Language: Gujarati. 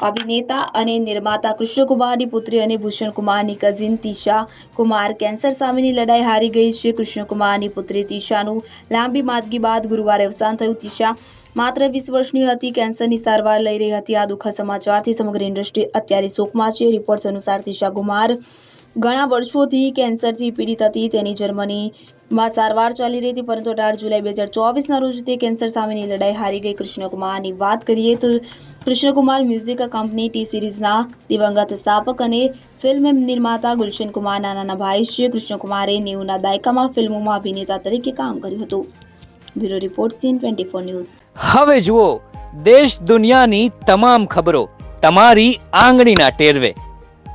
અભિનેતા અને નિર્માતા કૃષ્ણકુમારની પુત્રી અને ભૂષણકુમારની કઝિન તિશા કુમાર કેન્સર સામેની લડાઈ હારી ગઈ છે. કૃષ્ણકુમારની પુત્રી તિશાનું લાંબી માદગી બાદ ગુરુવારે અવસાન થયું. તિશા માત્ર વીસ વર્ષની હતી. કેન્સરની સારવાર લઈ રહી હતી. આ દુઃખદ સમાચારથી સમગ્ર ઇન્ડસ્ટ્રી અત્યારે શોકમાં છે. રિપોર્ટ્સ અનુસાર તિશા કુમાર ઘણા વર્ષોથી કેન્સરથી પીડિત હતી તેની જર્મનીમાં સારવાર ચાલી રહી હતી, પરંતુ અઢાર જુલાઈ બે હજાર ચોવીસના રોજ તે કેન્સર સામેની લડાઈ હારી ગઈ. કૃષ્ણકુમારની વાત કરીએ તો કૃષ્ણકુમાર મ્યુઝિક કંપની ટી સિરીઝના દિવંગત સ્થાપક અને ફિલ્મ નિર્માતા ગુલશન કુમારના નાના ભાઈ છે કૃષ્ણકુમારે નેવુંના દાયકામાં ફિલ્મોમાં અભિનેતા તરીકે કામ કર્યું હતું. Bureau report C N twenty four news. હવે જુઓ, દેશ દુનિયાની તમામ ખબરો તમારી આંગળીના ટેરવે.